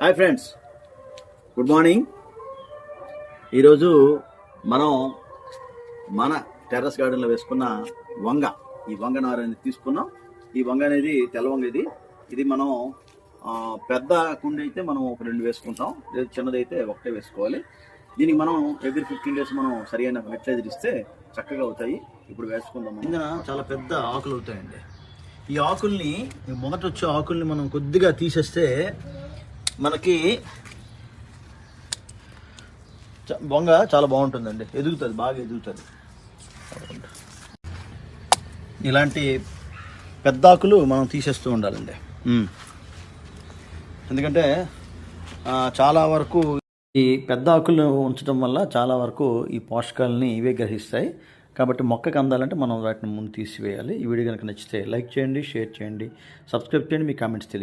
Hi friends. Good morning. ఈరోజు మనం మన టెర్రస్ గార్డెన్లో వేసుకున్న వంగ ఈ వంగ నార అనేది తీసుకున్నాం. ఈ వంగ అనేది తెల్ల వంగ ఇది. ఇది మనం పెద్ద కుండి అయితే మనం ఒక రెండు వేసుకుంటాం. లేదు చిన్నదైతే ఒకటే వేసుకోవాలి. దీనికి మనం ఎవ్రీ ఫిఫ్టీన్ డేస్ మనం సరైన ఫెర్టిలైజర్ ఇస్తే చక్కగా అవుతాయి. ఇప్పుడు వేసుకుందాం. ఇంకా చాలా పెద్ద ఆకులు అవుతాయండి. ఈ ఆకుల్ని మొదట వచ్చే ఆకుల్ని మనం కొద్దిగా తీసేస్తే మనకి చ- బొంగ చాలా బాగుంటుందండి. ఎదుగుతుంది బాగా ఎదుగుతుంది. ఇలాంటి పెద్ద ఆకులు మనం తీసేస్తూ ఉండాలండి. ఎందుకంటే చాలా వరకు ఈ పెద్ద ఆకులు ఉంచడం వల్ల చాలా వరకు ఈ పోషకాలని ఇవే గ్రహిస్తాయి. కాబట్టి మొక్కకి అందాలంటే మనం వాటిని ముందు తీసివేయాలి. ఈ వీడియో కనుక నచ్చితే లైక్ చేయండి షేర్ చేయండి సబ్స్క్రైబ్ చేయండి మీ కామెంట్స్ తెలియదు